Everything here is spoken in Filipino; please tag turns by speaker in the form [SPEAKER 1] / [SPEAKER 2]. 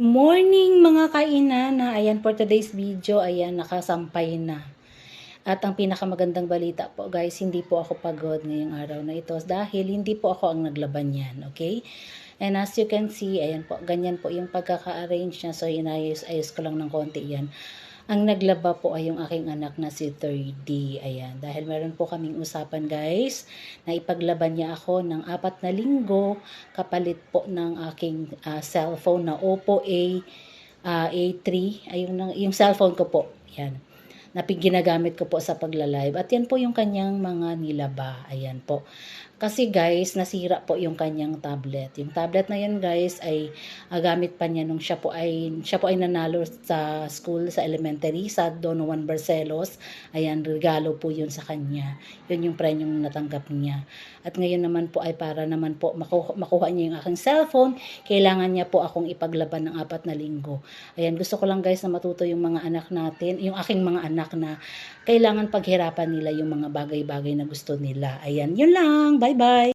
[SPEAKER 1] Morning mga kainan na ayan for today's video ayan nakasampay na. At ang pinakamagandang balita po guys, hindi po ako pagod ngayong araw na ito dahil hindi po ako ang naglaban yan, okay? And as you can see, ayan po, ganyan po yung pagkaka-arrange niya. So, inayos-ayos ko lang ng konti yan. Ang naglaba po ay yung aking anak na si 3D. Ayan. Dahil meron po kaming usapan guys na ipaglaban niya ako ng apat na linggo kapalit po ng aking ah, cellphone na Oppo A ah, A3. Ayun yung, yung cellphone ko po. Yan. Na ginagamit ko po sa pagla-live. At yan po yung kanyang mga nilaba. Ayan po. Kasi guys, nasira po yung kanyang tablet. Yung tablet na yan guys ay ah, gamit pa niya nung siya po ay siya po ay nanalo sa school sa elementary sa Don Juan Barcelos. Ayan, regalo po yun sa kanya. Yun yung premium natanggap niya. At ngayon naman po ay para naman po makuha, makuha niya yung aking cellphone, kailangan niya po akong ipaglaban ng apat na linggo. Ayan, gusto ko lang guys na matuto yung mga anak natin, yung aking mga anak na kailangan paghirapan nila yung mga bagay-bagay na gusto nila. Ayan, yun lang. Bye-bye!